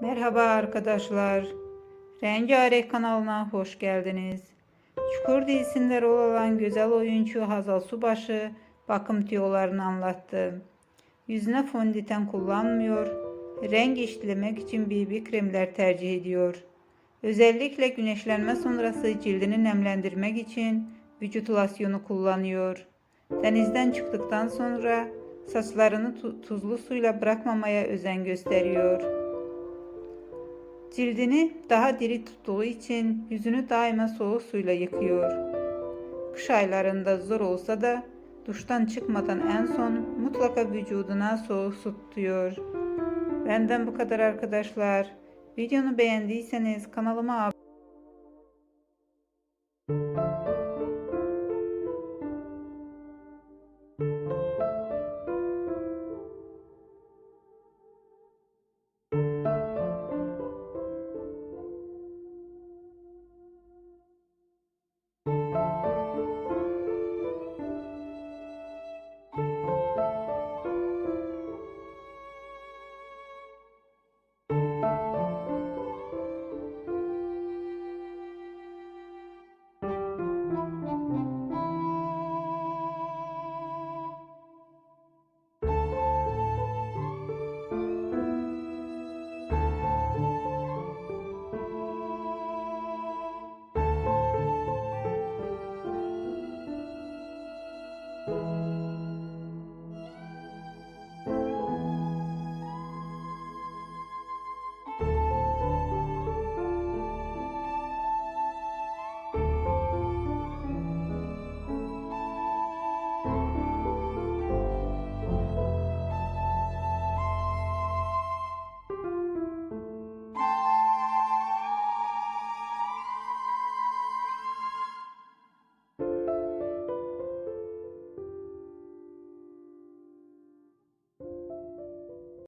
Merhaba arkadaşlar. Rengarenk kanalına hoş geldiniz. Çukur dizisinde rol alan güzel oyuncu Hazal Subaşı bakım tüyolarını anlattı. Yüzüne fondöten kullanmıyor, renk işlemek için BB kremler tercih ediyor. Özellikle güneşlenme sonrası cildini nemlendirmek için vücut losyonu kullanıyor. Denizden çıktıktan sonra saçlarını tu- tuzlu suyla bırakmamaya özen gösteriyor. Cildini daha diri tuttuğu için yüzünü daima soğuk suyla yıkıyor. Kış aylarında zor olsa da duştan çıkmadan en son mutlaka vücuduna soğuk su tutuyor. Benden bu kadar arkadaşlar. Videonu beğendiyseniz kanalıma abone